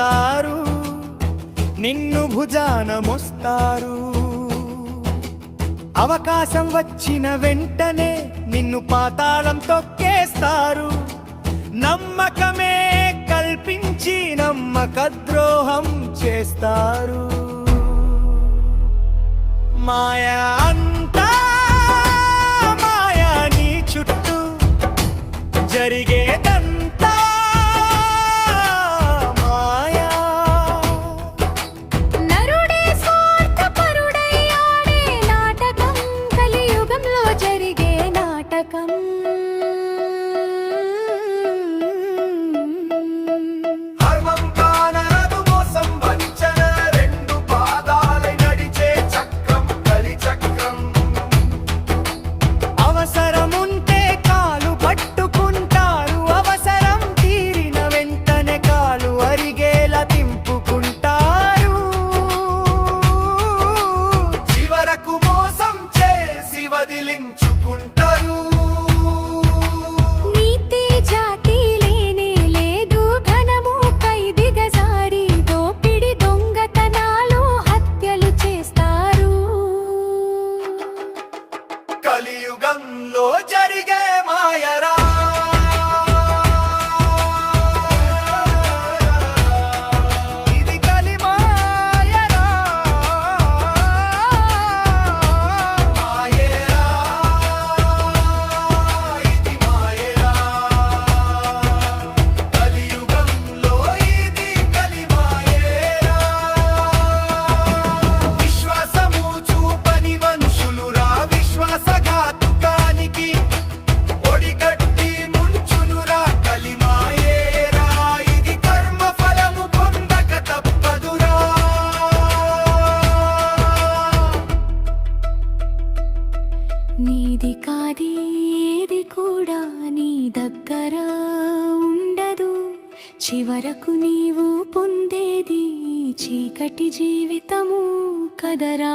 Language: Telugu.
చేస్తారు నిన్ను భుజాన మోస్తారు అవకాశం వచ్చిన వెంటనే నిన్ను పాతాళం తొక్కేస్తారు. నమ్మకమే కల్పించి నమ్మక ద్రోహం చేస్తారు. మాయా అంతా మాయా నీ చుట్టూ జరిగే కదిలించుకుంటారు. నీది కాది ఏది కూడా నీ దగ్గర ఉండదు. చివరకు నీవు పొందేది చీకటి జీవితము కదరా.